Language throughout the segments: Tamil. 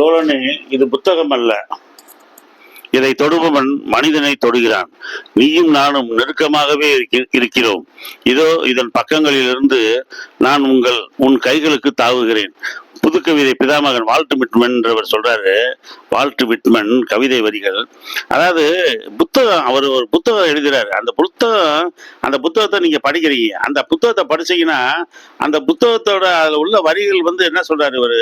தோழனே இது புத்தகம் அல்ல இதை தொடுபவன் மனிதனை தொடுகிறான். நீயும் நானும் நெருக்கமாகவே இருக்கிறோம். இதோ இதன் பக்கங்களிலிருந்து நான் உங்கள் உன் கைகளுக்கு தாவுகிறேன். புதுக்கவிதை பிதாமகன் வால்ட் விட்மன் என்றவர் சொல்றாரு. வால்ட் விட்மன் கவிதை வரிகள். அதாவது புத்தகம் அவர் ஒரு புத்தகம் எழுதுறாரு. அந்த புத்தகம் அந்த புத்தகத்தை நீங்க படிக்கிறீங்க. அந்த புத்தகத்தை படிச்சீங்கன்னா அந்த புத்தகத்தோட அதுல உள்ள வரிகள் வந்து என்ன சொல்றாரு இவரு?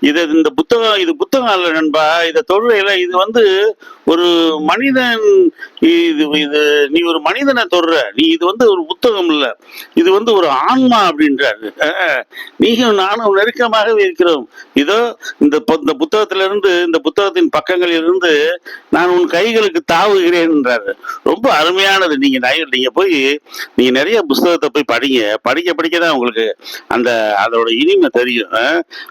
இது இந்த புத்தகம் இது புத்தகம் அல்ல நண்பா. இந்த தொழுறையில இது வந்து ஒரு மனிதன் இது இது நீ ஒரு மனிதனை தொடுற நீ இது வந்து ஒரு புத்தகம் இல்ல. இது வந்து ஒரு ஆன்மா அப்படின்றாரு. நீங்க நானும் நானும் இருக்கிறோம். இதோ இந்த புத்தகத்திலிருந்து இந்த புத்தகத்தின் பக்கங்களில் இருந்து நான் உன் கைகளுக்கு தாவுகிறேன் என்றாரு. ரொம்ப அருமையானது. நீங்க நீங்க போய் நீங்க நிறைய புத்தகத்தை போய் படிங்க. படிக்க படிக்க தான் உங்களுக்கு அந்த அதோட இனிமை தெரியும்.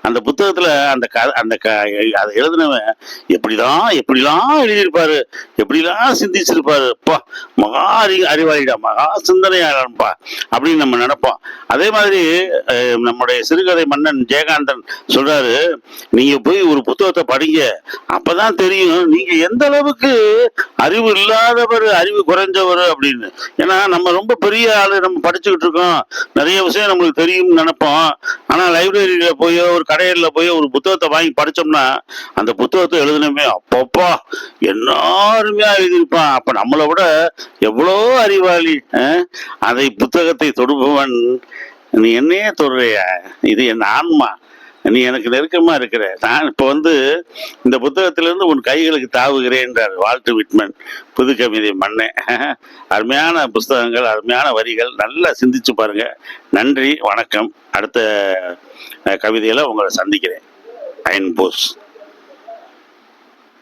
அந்த புத்தகத்துல அந்த க அந்த க அதை எழுதினவன் எப்படிதான் எப்படிலாம் எழுதியிருப்பாரு எப்படிலாம் சிந்திச்சிருப்பாரு. அப்பா மகா அறி அறிவாளிடா மகா சிந்தனையாளன்பா அப்படின்னு நம்ம நினைப்போம். அதே மாதிரி நம்முடைய சிறுகதை மன்னன் ஜெயகாந்தன் சொல்றாரு நீங்க போய் ஒரு புத்தகத்தை படிங்க. அப்பதான் தெரியும் நீங்க எந்த அளவுக்கு அறிவு இல்லாதவர் அறிவு குறைஞ்சவர் அப்படின்னு. ஏன்னா நம்ம ரொம்ப பெரிய ஆளு நம்ம படிச்சுக்கிட்டு இருக்கோம். நிறைய விஷயம் நம்மளுக்கு தெரியும்னு நினைப்போம். ஆனா லைப்ரரியில போயோ ஒரு கடையில போயோ ஒரு புத்தகத்தை வாங்கி படிச்சோம்னா அந்த புத்தகத்தை எழுதணுமே அப்பப்பா என்ன அருமையா எழுதியிருப்பான். அப்ப நம்மளை விட எவ்வளோ அறிவாளி அஹ்? அதை புத்தகத்தை தொடுபவன் நீ என்னையே தொடுறிய? இது என் ஆன்மா. நீ எனக்கு நெருக்கமா இருக்கிற. நான் இப்ப வந்து இந்த புத்தகத்திலிருந்து உன் கைகளுக்கு தாவுகிறேன்றார் வால்ட் விட்மன் புது கவிதை மண்ணே அருமையான புஸ்தகங்கள் அருமையான வரிகள் நல்லா சிந்திச்சு பாருங்க. நன்றி வணக்கம். அடுத்த கவிதையில உங்களை சந்திக்கிறேன். அயன் போஸ்.